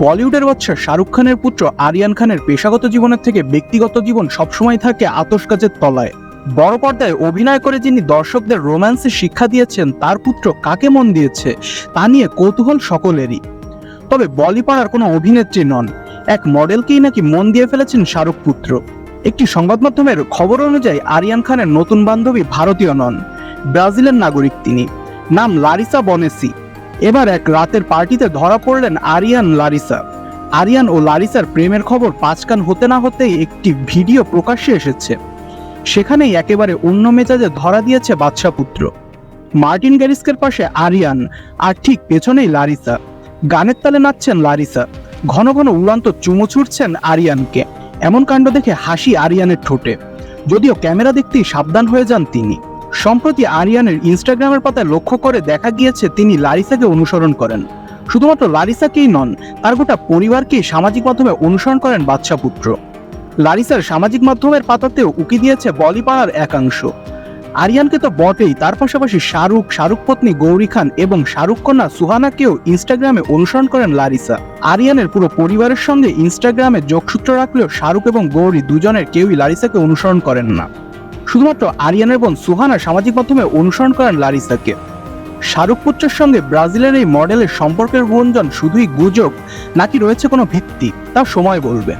বলিউডের বাচ্চা শাহরুখ খানের পুত্র আরিয়ান খানের পেশাগত জীবনের থেকে ব্যক্তিগত জীবন সবসময় থাকে আতস কাজের তলায়। বড় পর্দায় অভিনয় করে যিনি দর্শকদের রোম্যান্সে শিক্ষা দিয়েছেন, তার পুত্র কাকে মন দিয়েছে, তা নিয়ে কৌতূহল সকলেরই। তবে বলিপাড়ার কোনো অভিনেত্রী নন, এক মডেলকেই নাকি মন দিয়ে ফেলেছেন শাহরুখ পুত্র। একটি সংবাদ মাধ্যমের খবর অনুযায়ী আরিয়ান খানের নতুন বান্ধবী ভারতীয় নন, ব্রাজিলের নাগরিক তিনি। নাম লারিসা বনেসি। এবার এক রাতের পার্টিতে ধরা পড়লেন আরিয়ান লারিসা। আরিয়ান ও লারিসার প্রেমের খবর পাঁচকান হতে না হতেই একটি ভিডিও প্রকাশ্যে এসেছে। সেখানেই একেবারে অন্য মেজাজে ধরা দিয়েছে বাদশা পুত্র মার্টিন গ্যারিস্কের পাশে আরিয়ান, আর ঠিক পেছনেই লারিসা। গানের তালে নাচছেন লারিসা। ঘন ঘন উড়ান্ত চুমু ছুটছেন আরিয়ানকে। এমন কাণ্ড দেখে হাসি আরিয়ানের ঠোঁটে। যদিও ক্যামেরা দেখতেই সাবধান হয়ে যান তিনি। সম্প্রতি আরিয়ানের ইনস্টাগ্রামের পাতায় লক্ষ্য করে দেখা গিয়েছে তিনি লারিসাকে অনুসরণ করেন। শুধুমাত্র লারিসাকেই নন, তার গোটা পরিবারকেই সামাজিক মাধ্যমে অনুসরণ করেন বাদশা পুত্র। লারিসার সামাজিক মাধ্যমের পাতাতেও উকি দিয়েছে বলিপাড়ার একাংশ। আরিয়ানকে তো বটেই, তার পাশাপাশি শাহরুখ শাহরুখ পত্নী গৌরী খান এবং শাহরুখ কন্যা সুহানাকেও ইনস্টাগ্রামে অনুসরণ করেন লারিসা। আরিয়ানের পুরো পরিবারের সঙ্গে ইনস্টাগ্রামে যোগসূত্র রাখলেও শাহরুখ এবং গৌরী দুজনের কেউই লারিসাকে অনুসরণ করেন না। শুধুমাত্র আরিয়ানের বোন সুহানা সামাজিক মাধ্যমে অনুসরণ করেন লারিসাকে শাহরুখ পুত্রের সঙ্গে ব্রাজিলের এই মডেলের সম্পর্কের গুঞ্জন শুধুই গুজব নাকি রয়েছে কোনো ভিত্তি, তা সময় বলবে